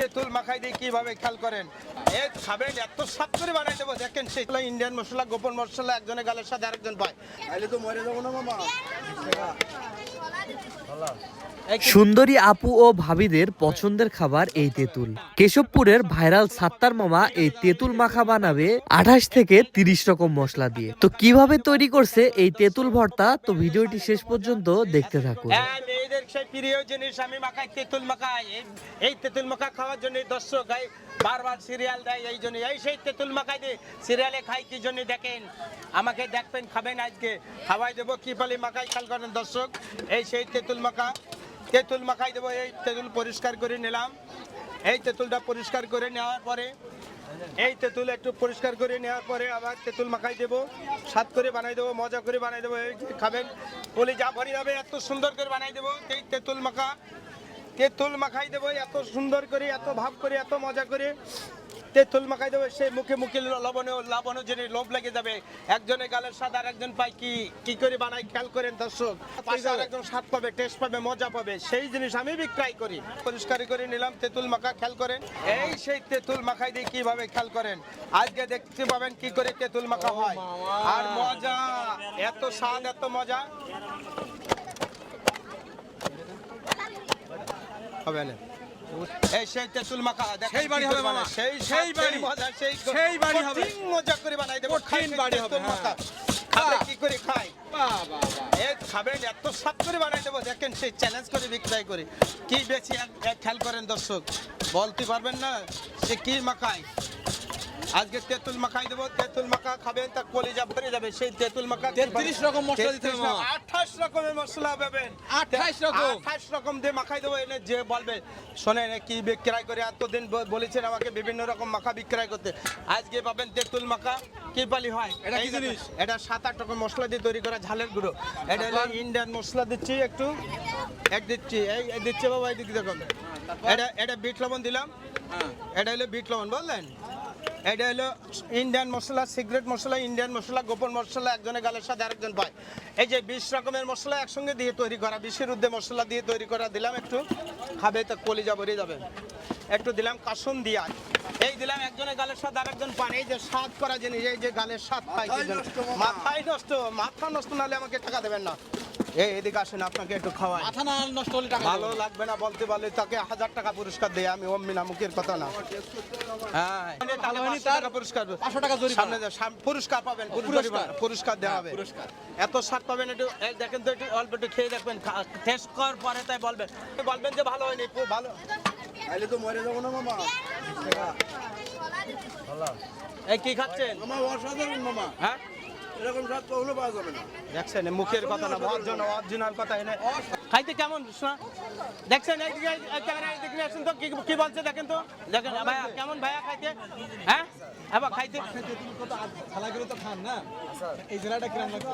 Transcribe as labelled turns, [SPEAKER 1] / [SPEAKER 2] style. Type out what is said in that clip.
[SPEAKER 1] তেঁতুল মাখাই দিয়ে কীভাবে খেয়াল করেন? এ খাবেন এত সাপ করে বানাই দেবো। দেখেন সেগুলো ইন্ডিয়ান মশলা গোপন মশলা একজনের গালের সাথে আরেকজন পায়।
[SPEAKER 2] তাইলে তো মরে যাব না মামা।
[SPEAKER 3] সুন্দরী আপু ও ভাবিদের পছন্দের খাবার এই তেঁতুল। কেশবপুরের ভাইরাল সাত্তার মামা এই তেঁতুল মাখা বানাবে আঠাশ থেকে তিরিশ রকম মশলা দিয়ে। তো কীভাবে তৈরি করছে এই তেঁতুল ভর্তা? তো ভিডিওটি শেষ পর্যন্ত দেখতে থাকুন।
[SPEAKER 1] মেয়েদের সেই প্রিয় জিনিস আমি মাখাই, তেঁতুল মাখাই, এই- তেঁতুল মাখা খাওয়ার জন্য দর্শক এই বারবার সিরিয়াল দেয়, এই জন্য এই সেই তেঁতুল মাখাই দিয়ে সিরিয়ালে খাই, কি জন্য দেখেন? আমাকে দেখবেন, খাবেন আজকে। খাওয়াই দেবো কি পালি মাখাই খেয়াল করেন দর্শক। এই সেই তেঁতুল মাখা, তেঁতুল মাখাই দেবো, এই তেঁতুল পরিষ্কার করে নিলাম। এই তেঁতুলটা পরিষ্কার করে নেওয়ার পরে এই তেঁতুল একটু পরিষ্কার করে নেওয়ার পরে আবার তেঁতুল মাখাই দেবো। স্বাদ করে বানাই দেবো, মজা করে বানাই দেবো খাবেন। বলি যা ভরি হবে, এত সুন্দর করে বানাই দেবো, এই তেঁতুল মাখা। তেঁতুল মাখাই দেবো, এত সুন্দর করে, এত ভাব করে, এত মজা করে। তেঁতুল মাখাই দেবো সেই মুখে মুখে লবণে লবণও জেনে লোভ লেগে যাবে। একজনের গালের স্বাদ আর একজন পাই কি কি করে বানাই খেয়াল করেন দর্শক। একজন স্বাদ পাবে টেস্ট পাবে মজা পাবে। সেই জিনিস আমি বিক্রয় করি। পরিষ্কার করে নিলাম তেঁতুল মাখা খেয়াল করেন। এই সেই তেঁতুল মাখাই দিয়ে কীভাবে খেয়াল করেন? আজকে দেখতে পাবেন কি করে তেঁতুল মাখা হয়। আর মজা এত স্বাদ এত মজা। হবে না। এই সেই তেঁতুল মাখা
[SPEAKER 2] সেই বাড়ি হবে মামা।
[SPEAKER 1] সেই
[SPEAKER 2] সেই বাড়ি।
[SPEAKER 1] সেই
[SPEAKER 2] সেই বাড়ি হবে।
[SPEAKER 1] মজা করে বানাই দেবো
[SPEAKER 2] কঠিন বাড়ি হবে, হ্যাঁ।
[SPEAKER 1] মাখা। খাবে কি করে খাই খাবেন এত সাপ করে বানাই দেবো দেখেন সেই চ্যালেঞ্জ করে বিক্রয় করে কি বেশি খেয়াল করেন দর্শক বলতে পারবেন না সে কি মাখায় আজকে তেঁতুল মাখাই দেবো তেঁতুল মাখা খাবেন তা কলিজা ভরে যাবে। সেই তেঁতুল মাখা
[SPEAKER 2] 33 রকম মশলা দিতে হবে।
[SPEAKER 1] আঠাশ রকমের মশলা পাবেন।
[SPEAKER 2] 28 রকম?
[SPEAKER 1] আঠাশ রকম দিয়ে মাখাই দেবো। এনে যে বলবে শোনেন এ কি বিক্রয় করে এতদিন বলেছেন আমাকে বিভিন্ন রকম মাখা বিক্রয় করতে। আজকে পাবেন তেঁতুল মাখা। কি পালি হয়?
[SPEAKER 2] এটা কি জিনিস?
[SPEAKER 1] এটা সাত আট রকম মশলা দিয়ে তৈরি করা ঝালের গুঁড়ো। এটা হলো ইন্ডিয়ান মশলা দিচ্ছি একটু। এক দিচ্ছি এই দিচ্ছি বাবা এই দিকে দেখুন এটা এটা বিট লবণ দিলাম।
[SPEAKER 2] হ্যাঁ।
[SPEAKER 1] এটা হলো বিট লবণ বললেন এটা হলো ইন্ডিয়ান মশলা সিক্রেট মশলা ইন্ডিয়ান মশলা গোপন মশলা একজনের গালের সাথে আরেকজন পায়। এই যে বিশ রকমের মশলা একসঙ্গে দিয়ে তৈরি করা বিশের উদ্দে মশলা দিয়ে তৈরি করা দিলাম একটু খাবে তো কলিজা ভরে যাবে। একটু দিলাম কাসুন দিয়া। এই দিলাম একজনের গালের সাথে আরেকজন পান। এই যে স্বাদ করা জিনিস এই যে গালের স্বাদ পাই
[SPEAKER 2] মাথায় নষ্ট মামা।
[SPEAKER 1] মাথায় নষ্ট মাথা নষ্ট নাহলে আমাকে টাকা দেবেন না। এই এদিকে আসেন আপনাকে একটু খাওয়াই।
[SPEAKER 2] মাথা না নষ্ট হলে টাকা
[SPEAKER 1] ভালো লাগবে না বলতে পারলে তাকে হাজার টাকা পুরস্কার দেয় আমি অম্মি না মুখের কথা না। হ্যাঁ পুরস্কার
[SPEAKER 2] 500 টাকা জরিমানা।
[SPEAKER 1] সামনে পুরস্কার পাবেন
[SPEAKER 2] পুরস্কার।
[SPEAKER 1] দেওয়া
[SPEAKER 2] হ্যাঁ,
[SPEAKER 1] হবে।
[SPEAKER 2] পুরস্কার।
[SPEAKER 1] এত স্বাদ পাবেন একটু দেখেন তো একটু অল্প একটু খেয়ে দেখবেন টেস্ট করার পরে তাই বলবেন। বলবেন যে ভালো হয়নি খুব ভালো।
[SPEAKER 2] তাইলে তো মরে যাব না মামা।
[SPEAKER 1] এই কি খাচ্ছেন?
[SPEAKER 2] মামা অসাধারণ মামা।
[SPEAKER 1] হ্যাঁ?
[SPEAKER 2] এরকম স্বাদ কখনো পাওয়া যাবে না।
[SPEAKER 1] দেখছেন মুখের কথা না অর্জন অর্জনার কথা এনে। খাইতে কেমন শোনা দেখছেন এই ক্যামেরা এইদিকে আসুন তো কি কি বলছে দেখেন তো? দেখেন ভাইয়া কেমন ভাইয়া খাইতে? হ্যাঁ? হ্যাঁ বা খাইতে?
[SPEAKER 2] করে তো খান না? এই জেলাটা কিরম লাগছে?